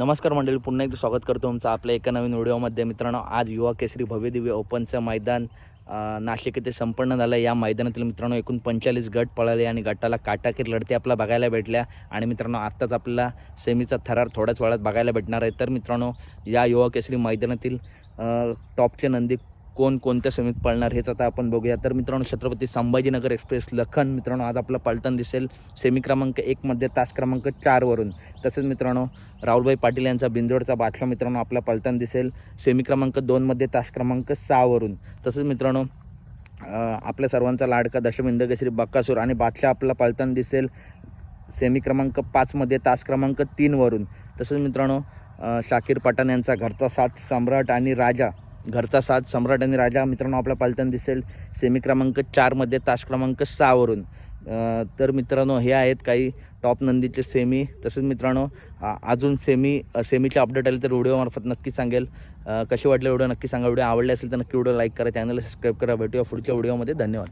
नमस्कार मंडळी पुन्हा एकदा स्वागत करतो तुमचं आपल्या एका नवीन व्हिडिओमध्ये. मित्रांनो आज युवा केसरी भव्य दिव्य ओपनचं मैदान नाशिक येथे संपन्न झालं. या मैदानातील मित्रांनो एकूण पंचेचाळीस गट पळाले आणि गटाला काटाकीर लढती आपला बघायला भेटल्या. आणि मित्रांनो आत्ताच आपल्याला सेमीचा थरार थोड्याच वेळात बघायला भेटणार आहे. तर मित्रांनो या युवा केसरी मैदानातील टॉपचे नंदी कोण कोणत्या सेमीत पळणार हेच आता आपण बघूया. तर मित्रांनो छत्रपती संभाजीनगर एक्सप्रेस लखन मित्रांनो आज आपला पलटण दिसेल. सेमी क्रमांक एकमध्ये तास क्रमांक चारवरून तसेच मित्रांनो राहुलभाई पाटील यांचा बिंदोडचा बाटला मित्रांनो आपला पलटण दिसेल. सेमी क्रमांक दोनमध्ये तास क्रमांक सहावरून तसेच मित्रांनो आपल्या सर्वांचा लाडका दशमिंद केसरी बक्कासूर आणि बाटला आपला पलटण दिसेल. सेमी क्रमांक पाचमध्ये तास क्रमांक तीनवरून तसेच मित्रांनो शाकीर पठाण यांचा घरचा साथ सम्राट आणि राजा घरचा साथ सम्राट आणि राजा. मित्रांनो आपला पलटण दिसेल. सेमी क्रमांक चारमध्ये तास क्रमांक सहावरून तर मित्रांनो हे आहेत काही टॉप नंदीचे सेमी तसेच मित्रांनो अजून सेमी सेमीचे अपडेट आले तर व्हिडिओमार्फत नक्की सांगेल. कसे वाटले व्हिडिओ नक्की सांगा. व्हिडिओ आवडले असेल तर नक्की व्हिडिओ लाईक करा. चॅनलला सबस्क्राईब करा. भेटूया पुढच्या व्हिडिओमध्ये धन्यवाद.